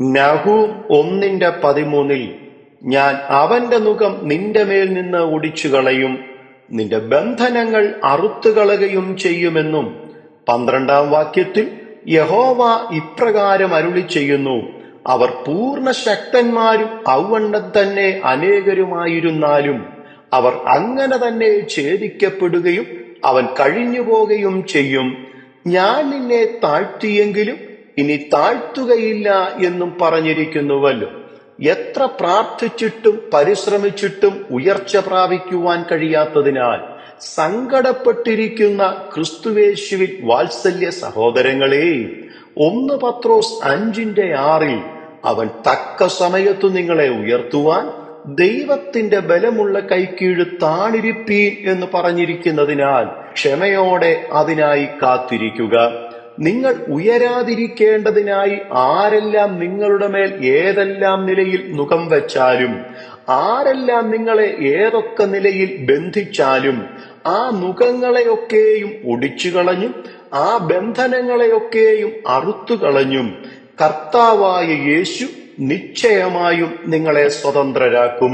നഹൂം ഒന്നിന്റെ പതിമൂന്നിൽ ഞാൻ അവന്റെ മുഖം നിന്റെ മേൽ നിന്ന് ഒടിച്ചു കളയും നിന്റെ ബന്ധനങ്ങൾ അറുത്തുകളയുകയും ചെയ്യുമെന്നും പന്ത്രണ്ടാം വാക്യത്തിൽ യഹോവ ഇപ്രകാരം അരുളി ചെയ്യുന്നു അവർ പൂർണ ശക്തന്മാരും ഔവണ്ണം തന്നെ അനേകരുമായിരുന്നാലും അവർ അങ്ങനെ തന്നെ ഛേദിക്കപ്പെടുകയും അവൻ കഴിഞ്ഞു പോകുകയും ചെയ്യും. ഞാൻ നിന്നെ താഴ്ത്തിയെങ്കിലും ഇനി താഴ്ത്തുകയില്ല എന്നും പറഞ്ഞിരിക്കുന്നുവല്ലോ. എത്ര പ്രാർത്ഥിച്ചിട്ടും പരിശ്രമിച്ചിട്ടും ഉയർച്ച പ്രാപിക്കുവാൻ കഴിയാത്തതിനാൽ സങ്കടപ്പെട്ടിരിക്കുന്ന ക്രിസ്തുവേശുവിൽ വാത്സല്യ സഹോദരങ്ങളെ ഒന്ന് പത്രോസ് അഞ്ചിന്റെ ആറിൽ അവൻ തക്ക സമയത്തു നിങ്ങളെ ഉയർത്തുവാൻ ദൈവത്തിന്റെ ബലമുള്ള കൈക്കീഴ് താണിരിപ്പീൻ എന്ന് പറഞ്ഞിരിക്കുന്നതിനാൽ ക്ഷമയോടെ അതിനായി കാത്തിരിക്കുക. നിങ്ങൾ ഉയരാതിരിക്കേണ്ടതിനായി ആരെല്ലാം നിങ്ങളുടെ മേൽ ഏതെല്ലാം നിലയിൽ മുഖം വെച്ചാലും ആരെല്ലാം നിങ്ങളെ ഏതൊക്കെ നിലയിൽ ബന്ധിച്ചാലും ആ മുഖങ്ങളെയൊക്കെയും ഒടിച്ചു കളഞ്ഞും ആ ബന്ധനങ്ങളെയൊക്കെയും അറുത്തു കളഞ്ഞും കർത്താവായ യേശു നിശ്ചയമായും നിങ്ങളെ സ്വതന്ത്രരാക്കും.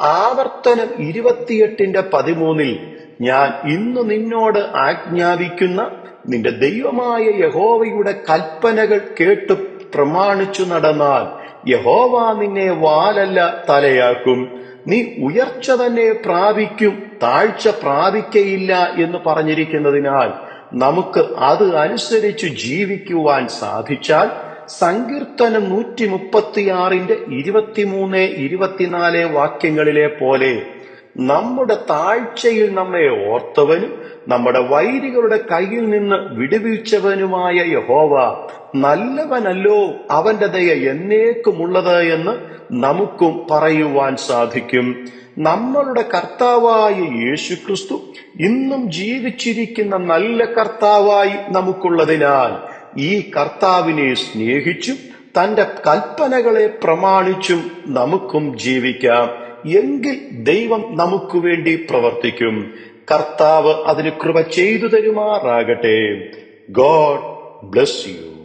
ആവർത്തനം ഇരുപത്തിയെട്ടിന്റെ പതിമൂന്നിൽ ഞാൻ ഇന്ന് നിന്നോട് ആജ്ഞാപിക്കുന്ന നിന്റെ ദൈവമായ യഹോവയുടെ കൽപ്പനകൾ കേട്ട് പ്രമാണിച്ചു നടന്നാൽ യഹോവ നിന്നെ വാലല്ല തലയാക്കും. നീ ഉയർച്ച തന്നെ പ്രാപിക്കും താഴ്ച പ്രാപിക്കയില്ല എന്ന് പറഞ്ഞിരിക്കുന്നതിനാൽ നമുക്ക് അത് അനുസരിച്ച് ജീവിക്കുവാൻ സാധിച്ചാൽ സങ്കീർത്തനം നൂറ്റി മുപ്പത്തിയാറിന്റെ ഇരുപത്തിമൂന്ന് ഇരുപത്തിനാല് വാക്യങ്ങളിലെ പോലെ നമ്മുടെ താഴ്ചയിൽ നമ്മെ ഓർത്തവനും നമ്മുടെ വൈരികളുടെ കയ്യിൽ നിന്ന് വിടുവിച്ചവനുമായ യഹോവ നല്ലവനല്ലോ അവന്റെ ദയ എന്നേക്കുമുള്ളത് എന്ന് നമുക്കും പറയുവാൻ സാധിക്കും. നമ്മളുടെ കർത്താവായ യേശു ക്രിസ്തു ഇന്നും ജീവിച്ചിരിക്കുന്ന നല്ല കർത്താവായി നമുക്കുള്ളതിനാൽ ഈ കർത്താവിനെ സ്നേഹിച്ചും തന്റെ കൽപ്പനകളെ പ്രമാണിച്ചും നമുക്കും ജീവിക്കാം. എങ്കിൽ ദൈവം നമുക്ക് വേണ്ടി പ്രവർത്തിക്കും. കർത്താവ് അതിന് കൃപ ചെയ്തു തരുമാറാകട്ടെ. God bless you.